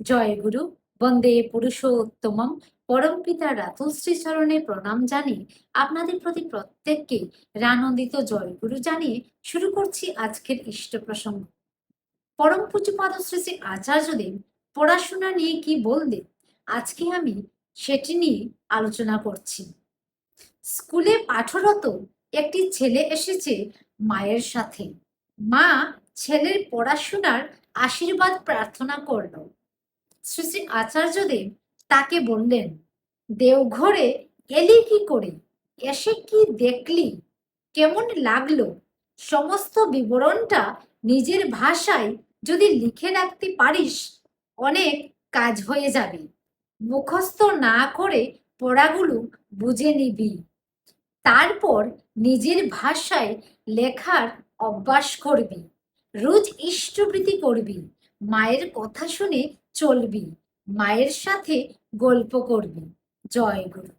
জয় গুরু, বন্দে পুরুষোত্তমম। পরম পিতা রাতুল শ্রীচরণে প্রণাম জানিয়ে আপনাদের প্রতি প্রত্যেককে রানন্দিত জয় গুরু জানিয়ে শুরু করছি আজকের ইষ্ট প্রসঙ্গ। পরম পূজ্যপাদ শ্রী শ্রী আচার্যদেব পড়াশোনা নিয়ে কি বললেন, আজকে আমি সেটি নিয়ে আলোচনা করছি। স্কুলে পাঠরত একটি ছেলে এসেছে মায়ের সাথে। মা ছেলের পড়াশোনার আশীর্বাদ প্রার্থনা করল। শ্রী শ্রী আচার্যদেব তাকে বললেন, দেওঘরে এলি কি করে? এসে কি দেখলি? কেমন লাগল? সমস্ত বিবরণটা নিজের ভাষায় যদি লিখে রাখতে পারিস, অনেক কাজ হয়ে যাবে। মুখস্থ না করে পড়াগুলো বুঝে নিবি। তারপর নিজের ভাষায় লেখার অভ্যাস করবি। রোজ ইষ্টবৃত্তি করবি। মায়ের কথা শুনে চলবি মায়ের সাথে গল্প করবি। জয় গুরু।